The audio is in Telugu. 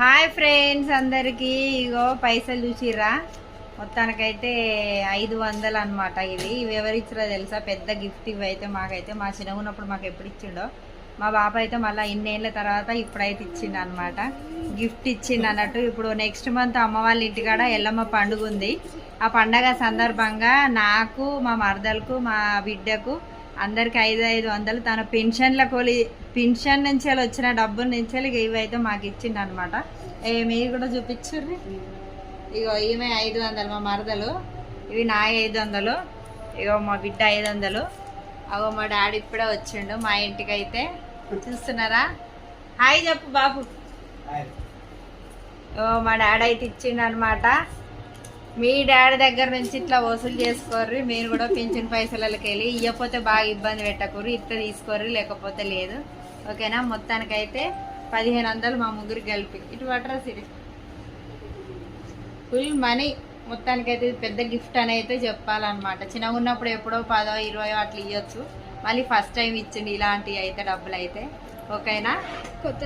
హాయ్ ఫ్రెండ్స్ అందరికీ. ఇగో పైసలు చూసిర్రా? మొత్తానికైతే ఐదు వందలు అనమాట ఇవి. ఇవి ఎవరిచ్చిరా తెలుసా? పెద్ద గిఫ్ట్ ఇవి అయితే మాకైతే. మా చిన్న ఉన్నప్పుడు మాకు ఎప్పుడు ఇచ్చిండో. మా బాబు అయితే మళ్ళీ ఇన్నేళ్ళ తర్వాత ఇప్పుడైతే ఇచ్చిండు అనమాట గిఫ్ట్ ఇచ్చిండు అన్నట్టు. ఇప్పుడు నెక్స్ట్ మంత్ అమ్మ వాళ్ళ ఇంటికాడ ఎల్లమ్మ పండుగ ఉంది ఆ పండగ సందర్భంగా నాకు మా మరదలకు మా బిడ్డకు అందరికి ఐదు ఐదు వందలు. తన పెన్షన్ల కొలి పెన్షన్ నుంచి వచ్చిన డబ్బుల నుంచి ఇవి అయితే మాకు ఇచ్చిండు అనమాట మీరు కూడా చూపించుర్రి. ఇగో ఈమె ఐదు వందలు మా మరదలు. ఇవి నా ఐదు వందలు. ఇగో మా బిడ్డ ఐదు వందలు. అగో మా డాడీ ఇప్పుడే వచ్చిండు మా ఇంటికి అయితే చూస్తున్నారా? హాయ్ చెప్పు బాబు. ఓ మా డాడీ అయితే ఇచ్చిండు అనమాట మీ డాడీ దగ్గర నుంచి ఇట్లా వసూలు చేసుకోర్రి మీరు కూడా పింఛన్ పైసలకి వెళ్ళి ఇవ్వకపోతే బాగా ఇబ్బంది పెట్టకూరు ఇట్లా తీసుకోర్రి లేకపోతే లేదు. ఓకేనా? మొత్తానికైతే పదిహేను వందలు మా ముగ్గురు కలిపి. ఇటు పట్టరా సిరి. ఫుల్ మనీ మొత్తానికైతే పెద్ద గిఫ్ట్ అని అయితే చెప్పాలన్నమాట. చిన్నగా ఉన్నప్పుడు ఎప్పుడో పదో ఇరవై అట్లా ఇవ్వచ్చు మళ్ళీ ఫస్ట్ టైం ఇచ్చింది ఇలాంటివి అయితే డబ్బులు అయితే ఓకేనా? కొత్త